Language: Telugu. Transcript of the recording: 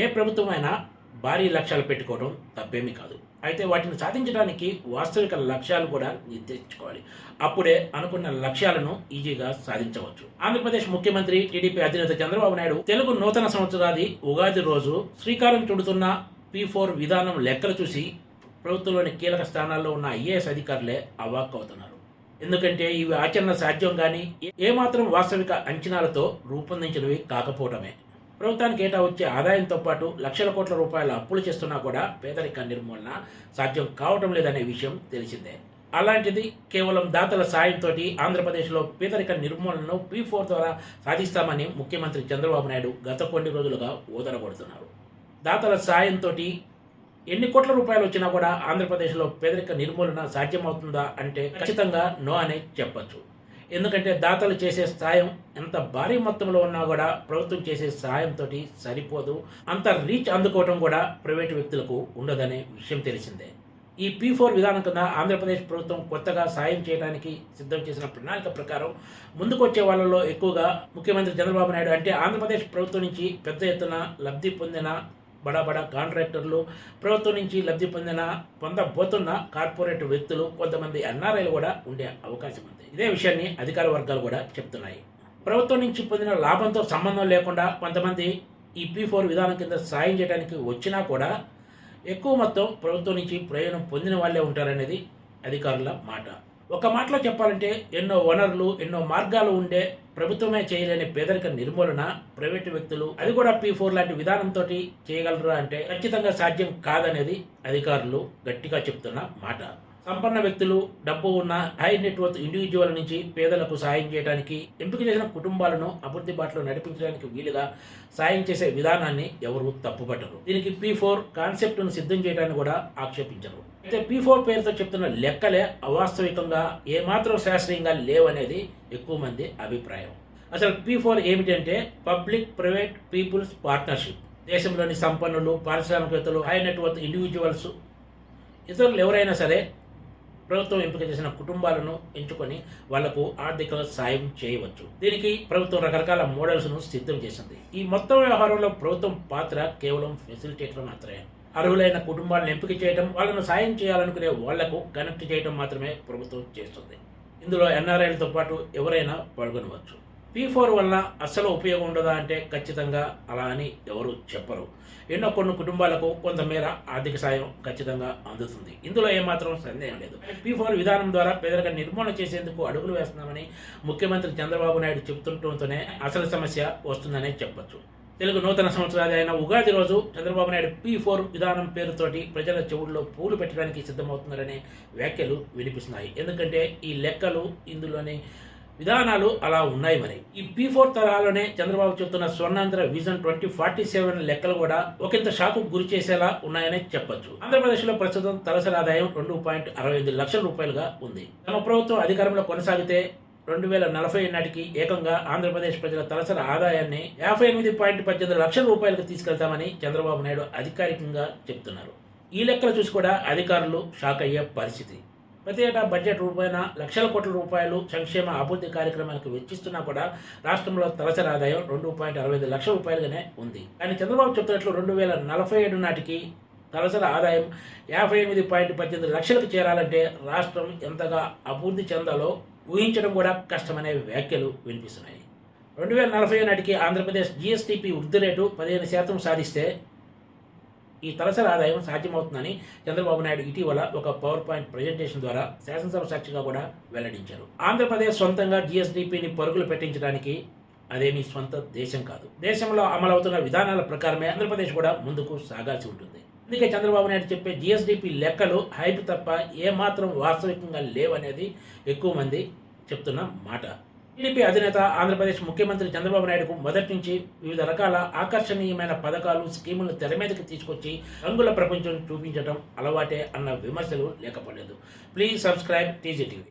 ఏ ప్రభుత్వమైనా భారీ లక్ష్యాలు పెట్టుకోవడం తప్పేమీ కాదు. అయితే వాటిని సాధించడానికి వాస్తవిక లక్ష్యాలు కూడా నిర్దేశించుకోవాలి. అప్పుడే అనుకున్న లక్ష్యాలను ఈజీగా సాధించవచ్చు. ఆంధ్రప్రదేశ్ ముఖ్యమంత్రి టీడీపీ అధినేత చంద్రబాబు నాయుడు తెలుగు నూతన సంవత్సరాది ఉగాది రోజు శ్రీకారం చుడుతున్న పీ ఫోర్ విధానం లెక్కలు చూసి ప్రభుత్వంలోని కీలక స్థానాల్లో ఉన్న ఐఏఎస్ అధికారులే అవాక్కవుతున్నారు ఎందుకంటే ఇవి ఆచరణ సాధ్యం కానీ ఏమాత్రం వాస్తవిక అంచనాలతో రూపొందించినవి కాకపోవటమే. ప్రభుత్వానికి ఏటా వచ్చే ఆదాయంతో పాటు లక్షల కోట్ల రూపాయల అప్పులు చేస్తున్నా కూడా పేదరిక నిర్మూలన సాధ్యం కావటం లేదనే విషయం తెలిసిందే. అలాంటిది కేవలం దాతల సాయంతో ఆంధ్రప్రదేశ్లో పేదరిక నిర్మూలనను పీ ఫోర్ ద్వారా సాధిస్తామని ముఖ్యమంత్రి చంద్రబాబు నాయుడు గత కొన్ని రోజులుగా ఊదరగొడుతున్నారు దాతల సాయంతో ఎన్ని కోట్ల రూపాయలు వచ్చినా కూడా ఆంధ్రప్రదేశ్లో పేదరిక నిర్మూలన సాధ్యమవుతుందా అంటే ఖచ్చితంగా నో అనే చెప్పొచ్చు. ఎందుకంటే దాతలు చేసే సాయం ఎంత భారీ మొత్తంలో ఉన్నా కూడా ప్రభుత్వం చేసే సాయంతో సరిపోదు. అంత రీచ్ అందుకోవడం కూడా ప్రైవేటు వ్యక్తులకు ఉండదనే విషయం తెలిసిందే. ఈ పీ ఫోర్ విధానం కింద ఆంధ్రప్రదేశ్ ప్రభుత్వం కొత్తగా సాయం చేయడానికి సిద్ధం చేసిన ప్రణాళిక ప్రకారం ముందుకొచ్చే వాళ్ళలో ఎక్కువగా ముఖ్యమంత్రి చంద్రబాబు నాయుడు అంటే ఆంధ్రప్రదేశ్ ప్రభుత్వం నుంచి పెద్ద ఎత్తున లబ్ధి పొందిన బడా బడా కాంట్రాక్టర్లు ప్రభుత్వం నుంచి లబ్ధి పొందిన పొందబోతున్న కార్పొరేట్ వ్యక్తులు కొంతమంది ఎన్ఆర్ఐలు కూడా ఉండే అవకాశం ఉంది. ఇదే విషయాన్ని అధికార వర్గాలు కూడా చెప్తున్నాయి. ప్రభుత్వం నుంచి పొందిన లాభంతో సంబంధం లేకుండా కొంతమంది ఈ పీ ఫోర్ విధానం కింద సాయం చేయడానికి వచ్చినా కూడా ఎక్కువ మొత్తం ప్రభుత్వం నుంచి ప్రయోజనం పొందిన వాళ్ళే ఉంటారనేది అధికారుల మాట. ఒక మాటలో చెప్పాలంటే ఎన్నో వనరులు ఎన్నో మార్గాలు ఉండే ప్రభుత్వమే చేయలేని పేదరిక నిర్మూలన ప్రైవేటు వ్యక్తులు అది కూడా పీ ఫోర్ లాంటి విధానంతో చేయగలరా అంటే ఖచ్చితంగా సాధ్యం కాదనేది అధికారులు గట్టిగా చెప్తున్న మాట. సంపన్న వ్యక్తులు డబ్బు ఉన్న హై నెట్వర్త్ ఇండివిజువల్ నుంచి పేదలకు సాయం చేయడానికి ఎంపిక చేసిన కుటుంబాలను అభివృద్ధి బాటలో నడిపించడానికి వీలుగా సాయం చేసే విధానాన్ని ఎవరు తప్పుపట్టరు. దీనికి పీ ఫోర్ కాన్సెప్ట్ను సిద్ధం చేయడానికి కూడా ఆక్షేపించరు. అయితే పీ ఫోర్ పేరుతో చెప్తున్న లెక్కలే అవాస్తవికంగా ఏమాత్రం శాస్త్రీయంగా లేవనేది ఎక్కువ మంది అభిప్రాయం. అసలు పీ ఫోర్ ఏమిటంటే పబ్లిక్ ప్రైవేట్ పీపుల్స్ పార్ట్నర్షిప్. దేశంలోని సంపన్నులు పారిశ్రామికవేత్తలు హై నెట్వర్త్ ఇండివిజువల్స్ ఇతరులు ఎవరైనా సరే ప్రభుత్వం ఎంపిక చేసిన కుటుంబాలను ఎంచుకొని వాళ్ళకు ఆర్థిక సాయం చేయవచ్చు. దీనికి ప్రభుత్వం రకరకాల మోడల్స్ను సిద్ధం చేసింది. ఈ మొత్తం వ్యవహారంలో ప్రభుత్వం పాత్ర కేవలం ఫెసిలిటేటర్ మాత్రమే. అర్హులైన కుటుంబాలను ఎంపిక చేయడం వాళ్ళను సాయం చేయాలనుకునే వాళ్ళకు కనెక్ట్ చేయడం మాత్రమే ప్రభుత్వం చేస్తుంది. ఇందులో ఎన్ఆర్ఐలతో పాటు ఎవరైనా పాల్గొనవచ్చు. పీ ఫోర్ వల్ల అస్సలు ఉపయోగం ఉండదా అంటే ఖచ్చితంగా అలా అని ఎవరు చెప్పరు. ఎన్నో కొన్ని కుటుంబాలకు కొంతమేర ఆర్థిక సాయం ఖచ్చితంగా అందుతుంది. ఇందులో ఏమాత్రం సందేహం లేదు. పీ ఫోర్ విధానం ద్వారా పేదరిక నిర్మూలన చేసేందుకు అడుగులు వేస్తున్నామని ముఖ్యమంత్రి చంద్రబాబు నాయుడు చెబుతుండటంతోనే అసలు సమస్య వస్తుందనే చెప్పొచ్చు. తెలుగు నూతన సంవత్సరాది అయిన ఉగాది రోజు చంద్రబాబు నాయుడు పీ ఫోర్ విధానం పేరుతోటి ప్రజల చెవుల్లో పూలు పెట్టడానికి సిద్ధమవుతున్నారనే వ్యాఖ్యలు వినిపిస్తున్నాయి. ఎందుకంటే ఈ లెక్కలు ఇందులోని విధానాలు అలా ఉన్నాయి మరి. ఈ పీ ఫోర్ తరహాలోనే చంద్రబాబు చెప్తున్న Swarnandhra vision twenty forty seven లెక్కలు కూడా ఒకంత షాకు గురి చేసేలా ఉన్నాయని చెప్పొచ్చు. ఆంధ్రప్రదేశ్లో ప్రస్తుతం తలసరి ఆదాయం రెండు పాయింట్ అరవై ఐదు లక్షల రూపాయలుగా ఉంది. తమ ప్రభుత్వం అధికారంలో కొనసాగితే రెండు వేల నలభై నాటికి ఏకంగా ఆంధ్రప్రదేశ్ ప్రజల తలసరి ఆదాయాన్ని యాభై ఎనిమిది పాయింట్ పద్దెనిమిది లక్షల రూపాయలకు తీసుకెళ్తామని చంద్రబాబు నాయుడు అధికారికంగా చెప్తున్నారు. ఈ లెక్కలు చూసి కూడా అధికారులు షాక్ అయ్యే పరిస్థితి. ప్రతి ఏటా బడ్జెట్ రూపాయన లక్షల కోట్ల రూపాయలు సంక్షేమ అభివృద్ధి కార్యక్రమాలకు వెచ్చిస్తున్నా కూడా రాష్ట్రంలో తలసరి ఆదాయం రెండు పాయింట్ అరవై ఐదు లక్షల రూపాయలుగానే ఉంది. కానీ చంద్రబాబు చెప్తున్నట్లు రెండు వేల నలభై ఏడు నాటికి తలసరి ఆదాయం యాభై ఎనిమిది పాయింట్ పద్దెనిమిది లక్షలకు చేరాలంటే రాష్ట్రం ఎంతగా అభివృద్ధి చెందాలో ఊహించడం కూడా కష్టమనే వ్యాఖ్యలు వినిపిస్తున్నాయి. రెండు వేల నలభై నాటికి ఆంధ్రప్రదేశ్ జిఎస్టిపి వృద్ధి రేటు పదిహేను శాతం సాధిస్తే ఈ తలసరి ఆదాయం సాధ్యమవుతుందని చంద్రబాబు నాయుడు ఇటీవల ఒక పవర్ పాయింట్ ప్రజెంటేషన్ ద్వారా శాసనసభ సాక్షిగా కూడా వెల్లడించారు. ఆంధ్రప్రదేశ్ సొంతంగా జిఎస్డిపిని పరుగులు పెట్టించడానికి అదేమీ స్వంత దేశం కాదు. దేశంలో అమలవుతున్న విధానాల ప్రకారమే ఆంధ్రప్రదేశ్ కూడా ముందుకు సాగాల్సి ఉంటుంది. అందుకే చంద్రబాబు నాయుడు చెప్పే జిఎస్డిపి లెక్కలు హైప్ తప్ప ఏమాత్రం వాస్తవికంగా లేవనేది ఎక్కువ మంది చెప్తున్న మాట. టీడీపీ అధినేత ఆంధ్రప్రదేశ్ ముఖ్యమంత్రి చంద్రబాబు నాయుడుకు మొదటి నుంచి వివిధ రకాల ఆకర్షణీయమైన పథకాలు స్కీములను తెర మీదకి తీసుకొచ్చి రంగుల ప్రపంచం చూపించడం అలవాటే అన్న విమర్శలు లేకపోలేదు. Please subscribe TG TV